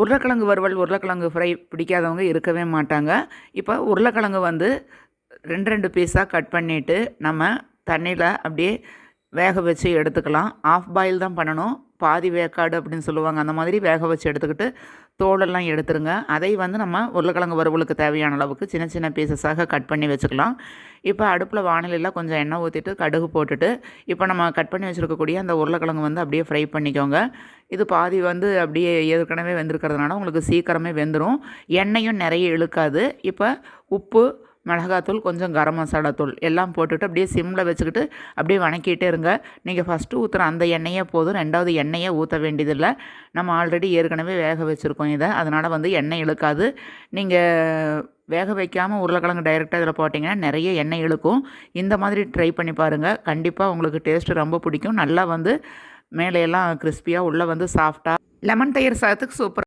உருளைக்கிழங்கு வறுவல் உருளைக்கிழங்கு ஃப்ரை பிடிக்காதவங்க இருக்கவே மாட்டாங்க. இப்போ உருளைக்கிழங்கு வந்து ரெண்டு ரெண்டு பீஸாக கட் பண்ணிவிட்டு நம்ம தண்ணியில் அப்படியே வேக வச்சு எடுத்துக்கலாம். ஆஃப் பாயில் தான் பண்ணணும். பாதி வேக்காடு அப்படின்னு சொல்லுவாங்க. அந்த மாதிரி வேக வச்சு எடுத்துக்கிட்டு தோலெல்லாம் எடுத்துருங்க. அதை வந்து நம்ம உருளைக்கிழங்கு வறுவலுக்கு தேவையான அளவுக்கு சின்ன சின்ன பீசஸாக கட் பண்ணி வச்சுக்கலாம். இப்போ அடுப்பில் வானிலையில் கொஞ்சம் எண்ணெய் ஊற்றிட்டு கடுகு போட்டுட்டு இப்போ நம்ம கட் பண்ணி வச்சுருக்கக்கூடிய அந்த உருளைக்கிழங்கு வந்து அப்படியே ஃப்ரை பண்ணிக்கோங்க. இது பாதி வந்து அப்படியே ஏற்கனவே வெந்திருக்கிறதுனால உங்களுக்கு சீக்கிரமே வெந்துடும் எண்ணெயும் நிறைய இழுக்காது. இப்போ உப்பு மிளகாத்தூள் கொஞ்சம் கரம் மசாலா தூள் எல்லாம் போட்டுட்டு அப்படியே சிம்மில் வச்சுக்கிட்டு அப்படியே வணக்கிட்டே இருங்க. நீங்கள் ஃபஸ்ட்டு ஊற்றுற அந்த எண்ணெயே போதும். ரெண்டாவது எண்ணெயை ஊற்ற வேண்டியதில்லை. நம்ம ஆல்ரெடி ஏற்கனவே வேக வச்சுருக்கோம் இதை. அதனால் வந்து எண்ணெய் இழுக்காது. நீங்கள் வேக வைக்காமல் உருளைக்கிழங்கு டைரெக்டாக இதில் போட்டிங்கன்னா நிறைய எண்ணெய் இழுக்கும். இந்த மாதிரி ட்ரை பண்ணி பாருங்கள் கண்டிப்பாக உங்களுக்கு டேஸ்ட்டு ரொம்ப பிடிக்கும். நல்லா வந்து மேலே எல்லாம் கிறிஸ்பியாக உள்ளே வந்து சாஃப்டாக லெமன் தயிர் சாதத்துக்கு சூப்பர்